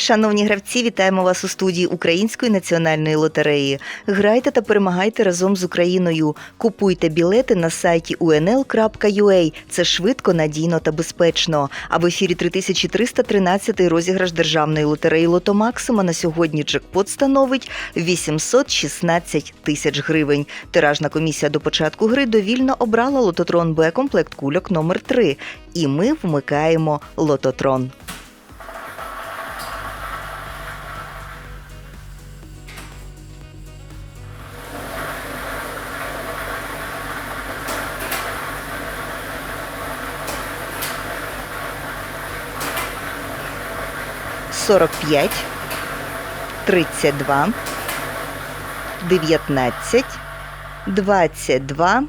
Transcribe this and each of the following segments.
Шановні гравці, вітаємо вас у студії Української національної лотереї. Грайте та перемагайте разом з Україною. Купуйте білети на сайті unl.ua. Це швидко, надійно та безпечно. А в ефірі 3313 розіграш державної лотереї Лото Максима на сьогодні джекпот становить 816 тисяч гривень. Тиражна комісія до початку гри довільно обрала лототрон Б комплект кульок номер 3 І ми вмикаємо лототрон. Сорок п'ять, тридцять два, дев'ятнадцять, двадцять два,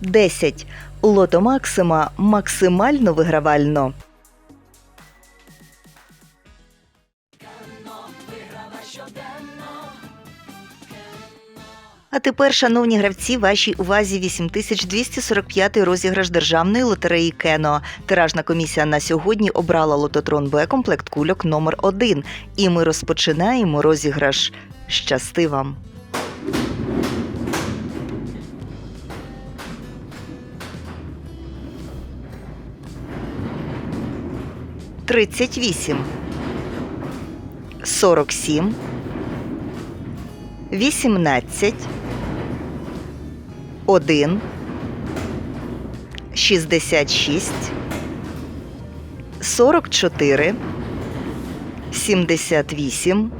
десять. Лото Максима максимально вигравально. А тепер, шановні гравці, вашій увазі 8245 розіграш державної лотереї Кено. Тиражна комісія на сьогодні обрала лототрон Б комплект кульок номер 1 І ми розпочинаємо розіграш. Щасти вам! Тридцять вісім. Сорок сім. Вісімнадцять. 1, 66, 44, 78,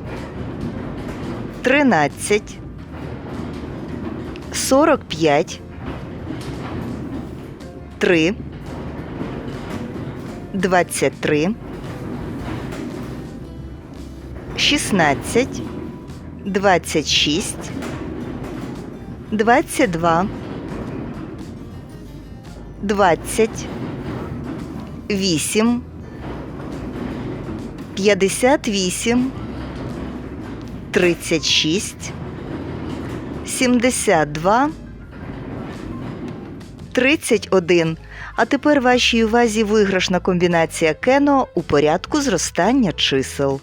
13, 45, 3, 23, 16, 26, 22 20, 8, 58, 36, 72, 31. А тепер вашій увазі виграшна комбінація кено у порядку зростання чисел.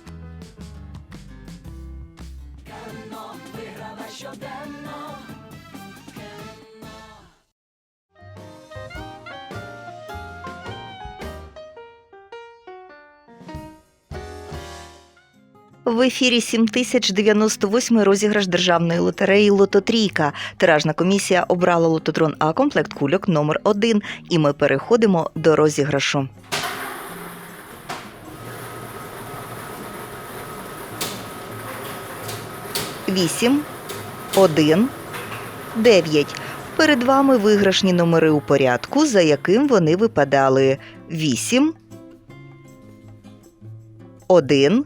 Кено виграла щоденно. В ефірі 7098 розіграш державної лотереї Лототрійка. Тиражна комісія обрала лототрон А комплект кульок номер 1 І ми переходимо до розіграшу. Вісім, один, дев'ять. Перед вами виграшні номери у порядку, за яким вони випадали. Вісім, один,